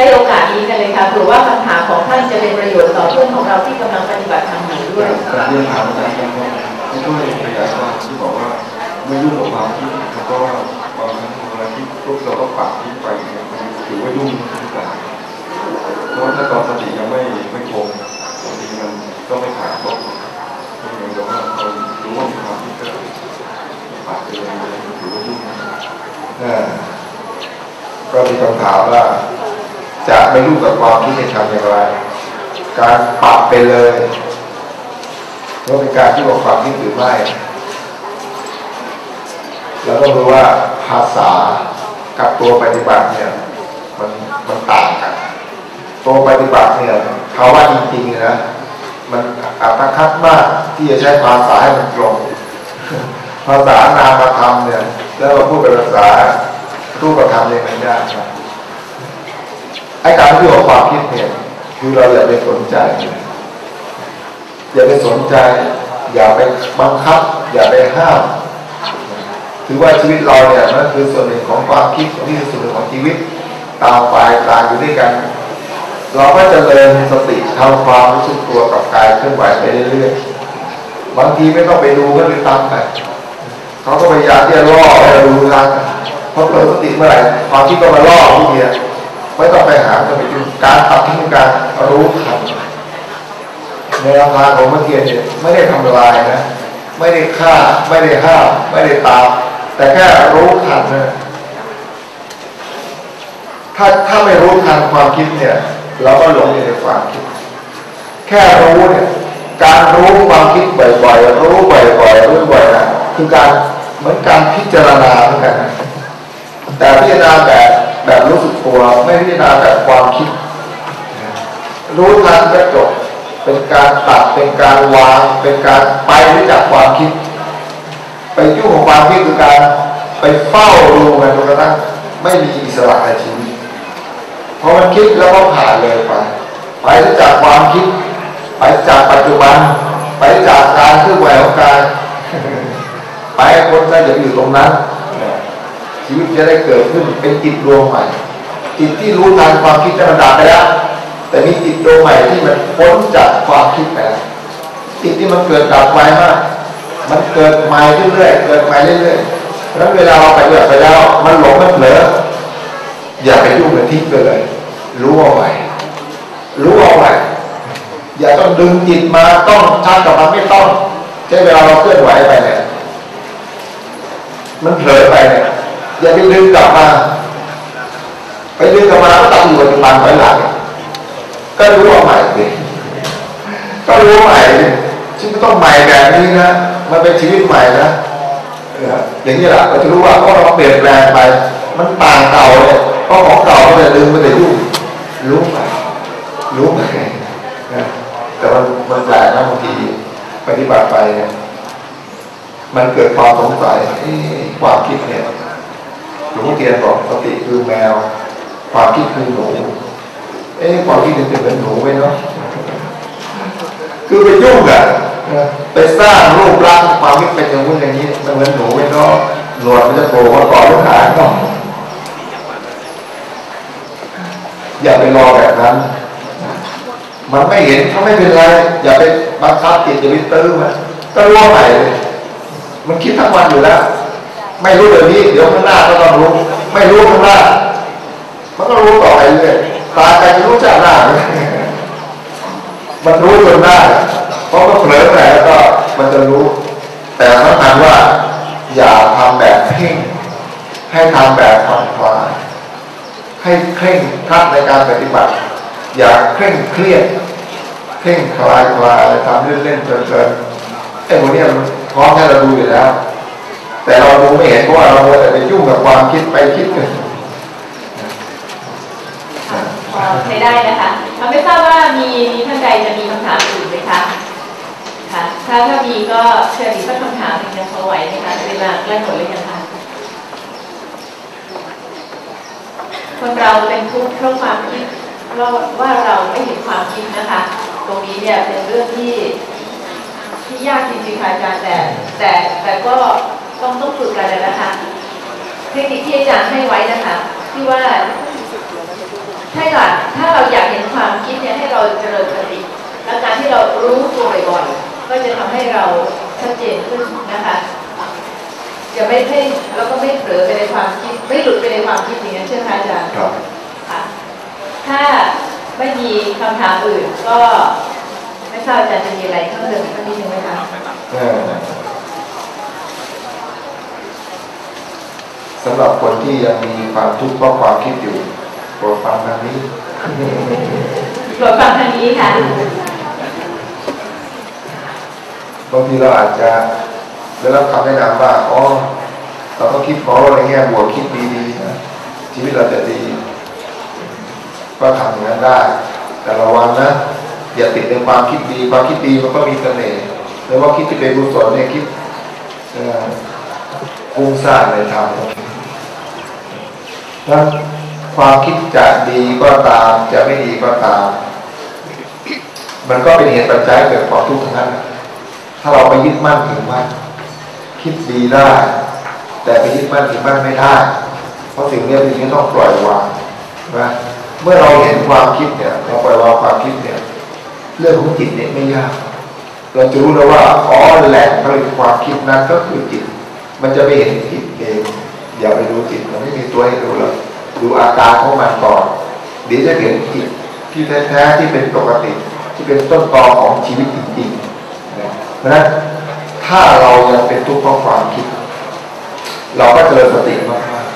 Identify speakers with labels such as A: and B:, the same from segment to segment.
A: ช้โอกาสนี้กันเลยค่ะเผื่อว่าคำถามของท่านจะเป็นประโยชน์ต่อเพื่อนของเราที่กำลังปฏิบัติธรรมอยู่ด้วย
B: การเรียนถามอาจารย์ครับให้ช่วยขยายความที่บอกว่าไม่ยุ่งกับความคิดแล้วก็บางครั้งเวลาที่พวกเราก็ปักคิดไปเนี่ยมันถือว่ายุ่งหรือเปล่าเพราะถ้าตอนสติยังไม่ไม่คงบางทีมันก็ไม่ขาดตกเหมือนกับว่าเรารู้ว่ามีความคิดก็ปักไปเลยถือว่ายุ่ง
C: อ่าก็มีคำถามว่า ไม่ยุ่งกับความคิดจะทำอย่างไร การปรับไปเลยว่าเป็นการที่บอกความคิดหรือไม่ แล้วก็รู้ว่าภาษากับตัวปฏิบัติเนี่ยมันมันต่างกัน ตัวปฏิบัติเนี่ยเขาว่าจริงๆนะมันอัตคัดมากที่จะใช้ภาษาให้มันตรงภาษานามธรรมเนี่ย แล้วเราพูดเป็นภาษารูปธรรมเนี่ยมันยากครับ ไอ้การที่ออกความคิดเนี่ยคือเราอย่าไปสนใจ อย่าไปสนใจ อย่าไปบังคับ อย่าไปห้ามถือว่าชีวิตเราเนี่ยมันคือส่วนหนึ่งของความคิดนี่คือส่วนหนึ่งของชีวิตตามฝ่ายต่างอยู่ด้วยกัน เราก็จะเริญสติทำความรู้สึกตัวกับกายเคลื่อนไหวไปเรื่อยๆบางทีไม่ต้องไปดูก็คือตามไปเขาก็พยายามที่จะล่อให้เราดูทางเพราะเราสติเมื่อไหร่ความคิดก็มาล่อทุกทีไม่ต้องไปหาจะไปดู การตัดทิ้งการรู้ทันในราคาของเมื่อกี้เนี่ยไม่ได้ทำลายนะ ไม่ได้ฆ่า ไม่ได้ห้ามไม่ได้ตาม แต่แค่รู้ทันนะถ้าถ้าไม่รู้ทันความคิดเนี่ย เราก็หลงอยู่ในความคิด แค่รู้เนี่ยการรู้ความคิดบ่อยๆ รู้บ่อยๆ รู้บ่อยๆนะคือการเหมือนการพิจารณาเหมือนกันแต่พิจารณาแบบแบบรู้สึกตัวไม่พิจารณาแบบความคิด รู้ทันก็จบ เป็นการตัดเป็นการวาง เป็นการไปรู้จักความคิด ไปยุ่งของความคิดคือการไปเฝ้าดูมันจนกระทั่งไม่มีอิสระในชีวิตพอมันคิดแล้วก็ผ่านเลยไปไปรู้จักความคิด ไปจากปัจจุบัน ไปจากการเคลื่อนไหวของกายไปคนจะอยู่ตรงนั้นชีวิตจะได้เกิดขึ้นเป็นจิตดวงใหม่จิตที่รู้ทันความคิดธรรมดาไปแล้ว แต่มีจิตดวงใหม่ที่มันพ้นจากความคิดไปแล้วจิตที่มันเกิดดับไวมาก มันเกิดใหม่เรื่อยๆเกิดใหม่เรื่อยๆเพราะฉะนั้นเวลาเราไปเรื่อยไปแล้วมันหลงมันเผลออย่าไปยุ่งกับทิ้งไปเลย รู้เอาไว้รู้เอาไว้อย่าต้องดึงจิตมาต้องชักกับมันไม่ต้องใช้เวลาเราเคลื่อนไหวไปเนี่ยมันเผลอไปเนี่ยอย่าไปดึงกลับมา ไปดึงกลับมาก็ต้องอยู่ปัจจุบันไว้หลัง ก็รู้ว่าใหม่สิก็รู้ใหม่สิชีวิตต้องใหม่แบบนี้นะมันเป็นชีวิตใหม่นะเอย่างนี้แหละเราจะรู้ว่าเพราะเราเปลี่ยนแปลงไป มันต่างเก่าเลยเพราะของเก่ามันจะดึงมันจะยุ่งรู้ใหม่รู้ใหม่นะแต่มันมันแปลกนะบางทีปฏิบัติไปเนี่ยมันเกิดความสงสัยความคิดเนี่ยหลวงพ่อเทียนบอกสติคือแมว ความคิดคือหนู เอ๊ะความคิดมันเป็นเหมือนหนูไหมเนาะคือไปยุ่งอะนะไปสร้างรูปร่างความคิดเป็นอย่างนู้นอย่างนี้มันเหมือนหนูไหมเนาะหนวดมันจะโผล่มาก่อนลูกหางเนาะอย่าไปรอแบบนั้น มันไม่เห็นก็ไม่เป็นไร อย่าไปบังคับจิตอย่าไปตื้อมันก็รู้ใหม่เลยมันคิดทั้งวันอยู่แล้ว ไม่รู้เดี๋ยวนี้ เดี๋ยวข้างหน้าก็ต้องรู้ ไม่รู้ข้างหน้ามันก็รู้ต่อไปเรื่อย ตายไปจรู้จากหน้ามันรู้จนได้เพราะมันเผลอไปแล้วก็มันจะรู้ แต่สำคัญว่า อย่าทำแบบเพ่งให้ทำแบบผ่อนคลายให้เคร่งครัดในการปฏิบัติ อย่าเคร่งเครียดเคร่งคลายคลายทำเล่นๆเพลินๆไอ้พวกนี้มันพร้อมให้เราดูอยู่แล้ว แต่เราดูไม่เห็นเพราะว่าเราแต่ไปยุ่งกับความคิดไปคิดกัน
A: ใช้ได้นะคะเราไม่ทราบว่ามีมีท่านใดจะมีคำถามอื่นไหมคะค่ะถ้าถ้ามีก็เชิญอีกสักคำถามหนึ่งนะพอไวไหมคะเวลาใกล้หมดเลยยังคะคนเราเป็นทุกข์เพราะความคิดเราว่าเราไม่เห็นความคิดนะคะ ตรงนี้เนี่ยเป็นเรื่องที่ที่ยากจริงๆค่ะอาจารย์แต่แต่แต่ก็ต้องต้องฝึกกันเลยนะคะเทคนิคที่อาจารย์ให้ไว้นะคะ ที่ว่า ให้หลักถ้าเราอยากเห็นความคิดเนี่ยให้เราเจริญสติและการที่เรารู้ตัวบ่อยๆก็จะทำให้เราชัดเจนขึ้นนะคะอย่าไม่เพ่งแล้วก็ไม่เผลอไปในความคิด ไม่หลุดไปในความคิดอย่างนี้เชื่อไหมอาจารย์
C: ครับ
A: ถ้าไม่มีคำถามอื่นก็ไม่ทราบอาจารย์จะมีอะไรเพิ่มเติมสักนิดนึงไหมคะ
C: สำหรับคนที่ยังมีความทุกข์เพราะความคิดอยู่ โปรดฟังทางนี้
A: โปรดฟังทางนี้ค่ะ
C: บางทีเราอาจจะได้รับคำแนะนำว่าอ๋อเราต้องคิดมองอะไรแง่บวกคิดดีๆนะชีวิตเราจะดีก็ทำอย่างนั้นได้ แต่ระวังนะอย่าติดในความคิดดีความคิดดีมันก็มีเสน่ห์แต่ว่าคิดที่เป็นกุศลเนี่ยคิดเอ่อฟุ้งซ่านในทางนั้น ความคิดจะดีก็ตาม จะไม่ดีก็ตาม มันก็เป็นเหตุปัจจัยเกิดความทุกข์ทั้งนั้น ถ้าเราไปยึดมั่นถือมั่นคิดดีได้ แต่ไปยึดมั่นถือมั่นไม่ได้ เพราะสิ่งนี้เป็นสิ่งที่ต้องปล่อยวางนะเมื่อเราเห็นความคิดเนี่ยเราปล่อยวางความคิดเนี่ย เรื่องของจิตเนี่ยไม่ยาก เราจะรู้แล้วว่าอ๋อแหล่งผลิตความคิดนั้นก็คือจิต มันจะไปเห็นจิตเองอย่าไปดูจิตมันไม่มีตัวให้ดูหรอก ดูอาการของมันก่อนเดี๋ยวจะเห็นจิตที่แท้ๆที่เป็นปกติ ที่เป็นต้นตอของชีวิตจริงๆนะเพราะฉะนั้นถ้าเรายังเป็นทุกข์เพราะความคิด เราก็เจริญสติมาก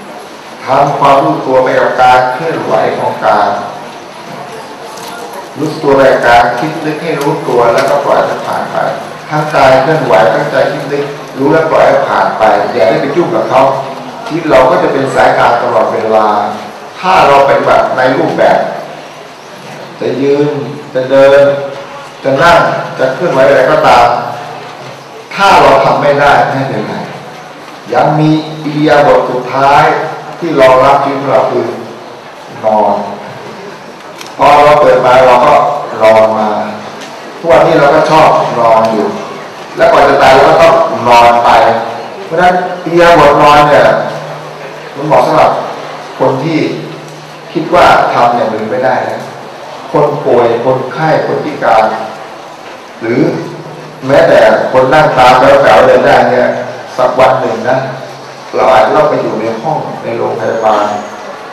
C: ๆทำความรู้ตัวไปกับการเคลื่อนไหวของการรู้ตัวรายการคิดนึกให้รู้ตัวแล้วก็ปล่อยมันผ่านไปทั้งกายเคลื่อนไหวทั้งใจคิดนึกรู้แล้วปล่อยให้ผ่านไป อย่าได้ไปยุ่งกับเขา ที่เราก็จะเป็นสายกลางตลอดเวลา ถ้าเราเป็นแบบในรูปแบบ จะยืนจะเดิน จะนั่งจะเคลื่อนไหวอะไรก็ตาม ถ้าเราทำไม่ได้ไม่เป็นไรยังมีอิริยาบถสุดท้ายที่รองรับชีวิตของเราคือนอนพอเราเกิดมาเราก็รอนมาทุกวันนี้เราก็ชอบนอนอยู่ และก่อนจะตายเราก็ต้องนอนไป เพราะฉะนั้นอิริยาบถนอนเนี่ย มันเหมาะสำหรับคนที่คิดว่าทำอย่างอื่นไม่ได้นะคนป่วยคนไข้คนพิการ หรือแม้แต่คนนั่งตามแล้วแถวเดินได้เนี่ยสักวันหนึ่งนะเราอาจจะต้องไปอยู่ในห้องในโรงพยาบาล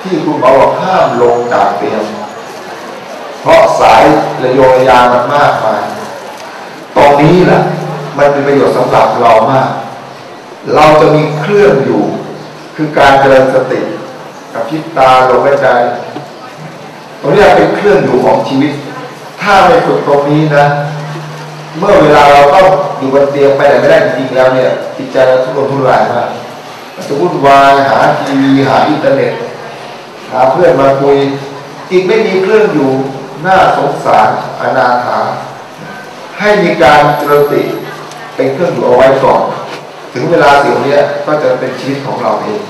C: ที่คุณหมอบอกห้ามลงจากเตียงเพราะสายระโยงยางมันมากมายตรงนี้แหละมันเป็นประโยชน์สำหรับเรามาก เราจะมีเครื่องอยู่ คือการเจริญสติกับพิบตาลมหายใจตรงนี้เป็นเครื่องอยู่ของชีวิต ถ้าไม่ฝึกตรงนี้นะ เมื่อเวลาเราต้องอยู่บนเตียงไปไหนไม่ได้จริงๆแล้วเนี่ยจิตใจเราทุรนทุรายมากจะวุ่นวายหาทีวีหาอินเทอร์เน็ต หาเพื่อนมาคุยอีกไม่มีเครื่องอยู่น่าสงสารอนาถาให้มีการเจริญสติเป็นเครื่องอยู่เอาไว้ก่อน ถึงเวลาสิ่งนี้ก็จะเป็นชีวิตของเราเอง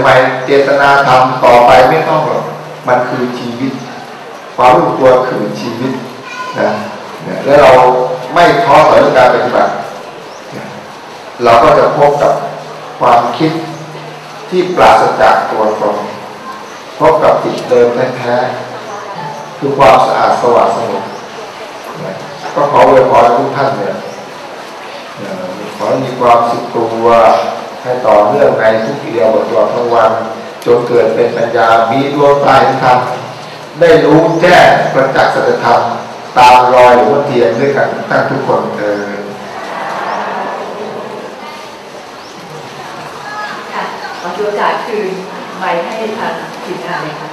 C: ใหม่ๆเจตนาทำต่อไปไม่ต้องหรอกมันคือชีวิต ความรู้ตัวคือชีวิตนะเนี่ยแล้วเราไม่ท้อถอยในการปฏิบัติเราก็จะพบกับความคิดที่ปราศจากตัวตนพบกับจิตเดิมแท้ๆคือความสะอาดสว่างสงบก็ขออวยพรทุกท่านเนี่ย ขอให้มีความสุขตัวให้ต่อเนื่องในทุกกิริยาบทตลอดทั้งวัน จนเกิดเป็นปัญญามีดวงตาเห็นธรรมได้รู้แจ้งประจักษ์สัจธรรมตามรอยหลวงพ่อเทียนด้วยกันทุกท่านทุกคนเออ
A: ค่ะขอโอกาสคืนไมค์ให้ทางทีมงานเลยค่ะ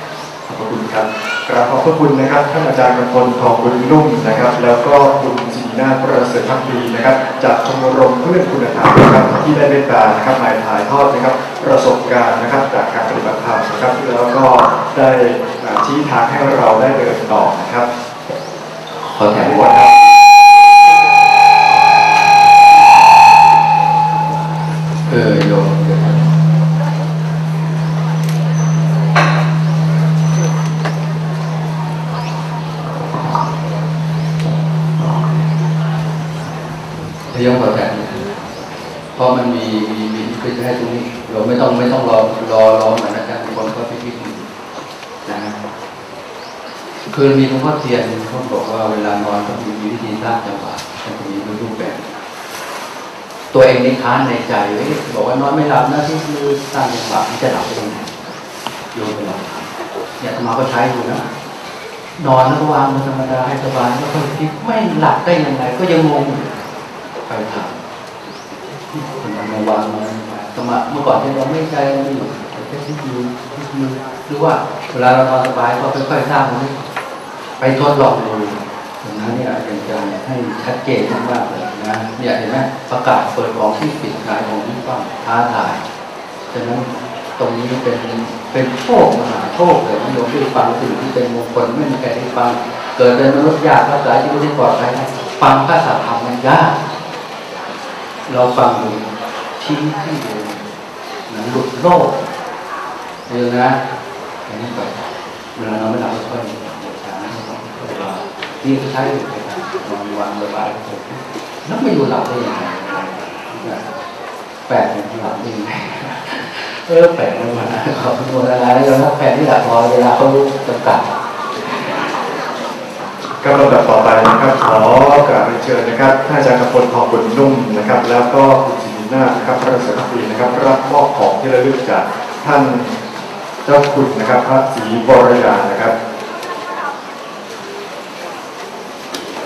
D: ขอบคุณครับกราบขอบพระคุณนะครับท่านอาจารย์กำพลทองบุญนุ่มนะครับ แล้วก็คุณ หน้าประเสริฐพักดีนะครับจากชมรมเพื่อนคุณธรรมนะครับที่ได้เมตตานะครับมาถ่ายทอดนะครับประสบการณ์นะครับจากการปฏิบัติธรรมนะครับแล้วก็ได้ชี้ทางให้เราได้เดินต่อนะครับ
C: ขอแถมว่า เรา
E: ไม่ต้องไม่ต้องรอรอรอเหมือนอาจารย์คนก็พิพิธนะฮะคือมีหลวงพ่อเทียนเขาบอกว่าเวลานอนต้องมีวิธีสร้างจังหวะมันจะมีรูปแบบ ตัวเองในค้านในใจเฮ้ยบอกว่านอนไม่หลับนะที่มือสร้างจังหวะมันจะหลับเองโยนไปหลองทำเนี่ยอาตมาก็ใช้อยู่นะนอนแล้วก็วางมือธรรมดาให้สบายแล้วก็คิดไม่หลับได้ยังไงก็ยังงงไปถามคนมาวางมา สมาเมื่อก่อนที่เราไม่ใจเราไม่อยู่แต่แค่คิดดูคิดดูหรือว่าเวลาเรานอนสบายก็ค่อยๆสร้างมันไปทดลองดูตรงนั้นเนี่ยอาจารให้ชัดเจนมากๆเลยนะเนี่ยเห็นไหมประกาศเปิดของที่ปิดขายของที่ฟังท้าทายฉะนั้นตรงนี้เป็นเป็นโชคมหาโชคเลยที่โยมที่ฟังสิ่งที่เป็นมงคลไม่มีใครได้ฟัง เกิดเป็นมนุษย์ยากภาษาที่ไม่ได้ปลอดภัยนะฟังภาษาธรรมมันยากเราฟังดูชี้ที่เดี ยวหนังหลุดโลกเดี๋ยวนะอันนี้ก่อนเวลาเราไม่หลับก็ค่อยๆช้าเวลานี่ใช้อยู่ในการนอนวางระบายผมแล้วไม่อยู่หลับได้ยังไงแปลกเป็นหลับได้ยังไงเออแปลกมากๆขอบคุณอะไรแล้วนะแปลกที่หลับพอเวลาเขารู้จำกัด
D: ครับลำดับต่อไปนะครับขอกราบเรียนเชิญนะครับท่านอาจารย์กำพลทองบุญนุ่มนะครับ แล้วก็คุณ ศิรินานะครับพระเสด็จปีนะครับรับมอบของที่ระลึกจากท่านเจ้าคุณนะครับ พระศรีบรยานะครับ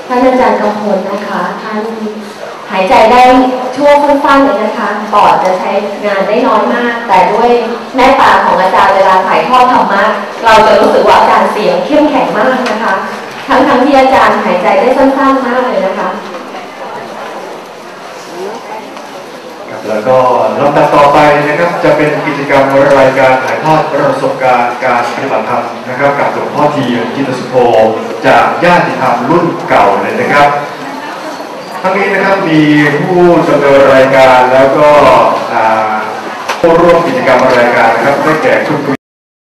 F: ท่านอาจารย์กำพลนะคะท่านหายใจได้ช่วงสั้นๆเลยนะคะปอดจะใช้งานได้น้อยมาก แต่ด้วยแม่ตาของอาจารย์เวลาถ่ายทอดธรรมะเราจะรู้สึกว่าอาจารย์เสียงเข้มแข็งมากนะคะ ทั้งๆที่อาจารย์หายใจได้สั้นๆมากเลยนะคะ
D: ครับ แล้วก็ลำดับต่อไปนะครับ จะเป็นกิจกรรมรายการถ่ายทอดประสบการณ์การปฏิบัติธรรมนะครับ กับหลวงพ่อทีจิตสุโธจากญาติธรรมรุ่นเก่าเลยนะครับ ทั้งนี้นะครับมีผู้ดำเนินรายการแล้วก็ผู้ร่วมกิจกรรมรายการนะครับได้แก่ทุก